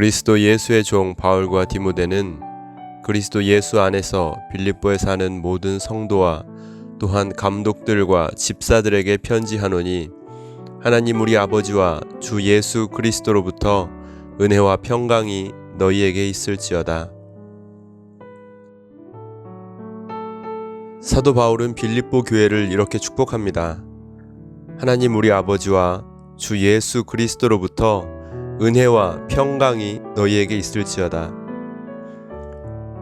그리스도 예수의 종 바울과 디모데는 그리스도 예수 안에서 빌립보에 사는 모든 성도와 또한 감독들과 집사들에게 편지하노니 하나님 우리 아버지와 주 예수 그리스도로부터 은혜와 평강이 너희에게 있을지어다. 사도 바울은 빌립보 교회를 이렇게 축복합니다. 하나님 우리 아버지와 주 예수 그리스도로부터 은혜와 평강이 너희에게 있을지어다.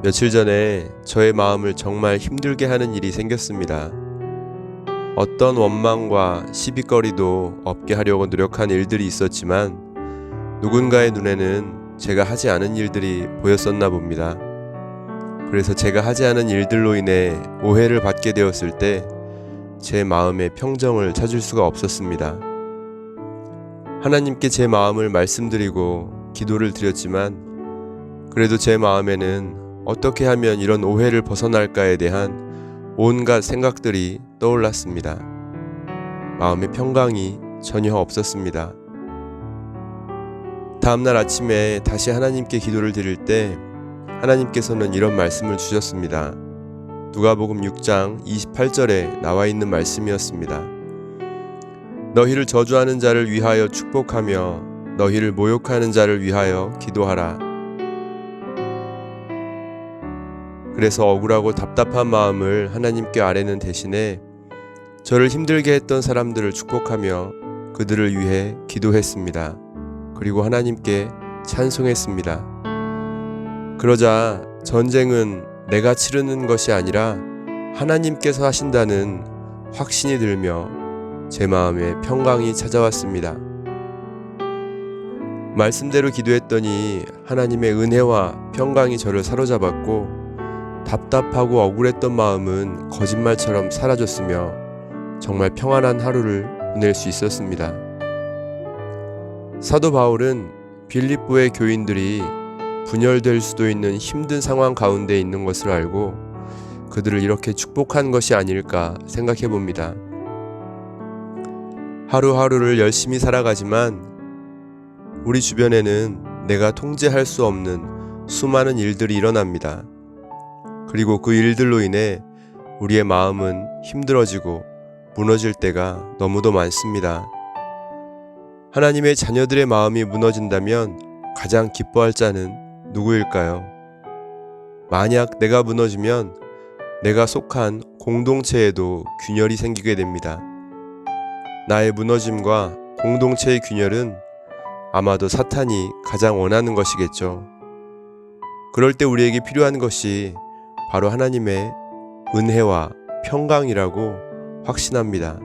며칠 전에 저의 마음을 정말 힘들게 하는 일이 생겼습니다. 어떤 원망과 시비거리도 없게 하려고 노력한 일들이 있었지만 누군가의 눈에는 제가 하지 않은 일들이 보였었나 봅니다. 그래서 제가 하지 않은 일들로 인해 오해를 받게 되었을 때 제 마음의 평정을 찾을 수가 없었습니다. 하나님께 제 마음을 말씀드리고 기도를 드렸지만 그래도 제 마음에는 어떻게 하면 이런 오해를 벗어날까에 대한 온갖 생각들이 떠올랐습니다. 마음의 평강이 전혀 없었습니다. 다음날 아침에 다시 하나님께 기도를 드릴 때 하나님께서는 이런 말씀을 주셨습니다. 누가복음 6장 28절에 나와 있는 말씀이었습니다. 너희를 저주하는 자를 위하여 축복하며 너희를 모욕하는 자를 위하여 기도하라. 그래서 억울하고 답답한 마음을 하나님께 아뢰는 대신에 저를 힘들게 했던 사람들을 축복하며 그들을 위해 기도했습니다. 그리고 하나님께 찬송했습니다. 그러자 전쟁은 내가 치르는 것이 아니라 하나님께서 하신다는 확신이 들며 제 마음에 평강이 찾아왔습니다. 말씀대로 기도했더니 하나님의 은혜와 평강이 저를 사로잡았고 답답하고 억울했던 마음은 거짓말처럼 사라졌으며 정말 평안한 하루를 보낼 수 있었습니다. 사도 바울은 빌립보의 교인들이 분열될 수도 있는 힘든 상황 가운데 있는 것을 알고 그들을 이렇게 축복한 것이 아닐까 생각해 봅니다. 하루하루를 열심히 살아가지만 우리 주변에는 내가 통제할 수 없는 수많은 일들이 일어납니다. 그리고 그 일들로 인해 우리의 마음은 힘들어지고 무너질 때가 너무도 많습니다. 하나님의 자녀들의 마음이 무너진다면 가장 기뻐할 자는 누구일까요? 만약 내가 무너지면 내가 속한 공동체에도 균열이 생기게 됩니다. 나의 무너짐과 공동체의 균열은 아마도 사탄이 가장 원하는 것이겠죠. 그럴 때 우리에게 필요한 것이 바로 하나님의 은혜와 평강이라고 확신합니다.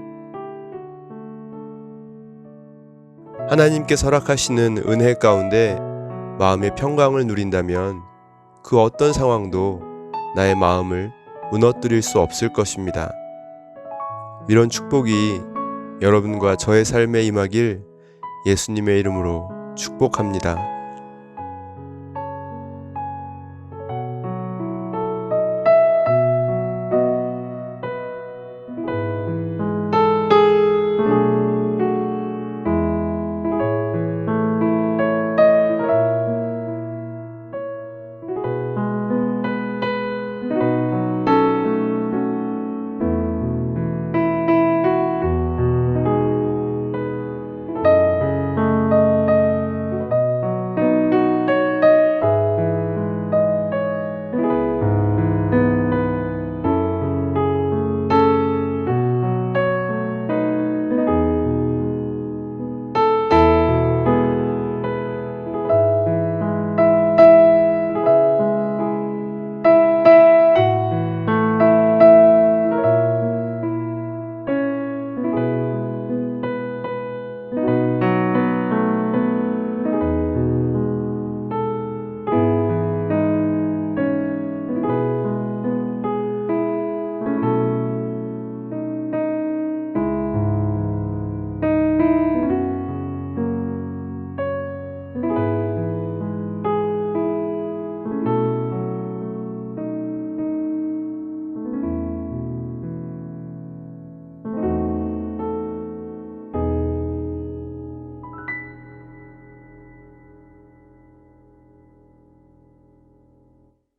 하나님께 설악하시는 은혜 가운데 마음의 평강을 누린다면 그 어떤 상황도 나의 마음을 무너뜨릴 수 없을 것입니다. 이런 축복이 여러분과 저의 삶에 임하길 예수님의 이름으로 축복합니다.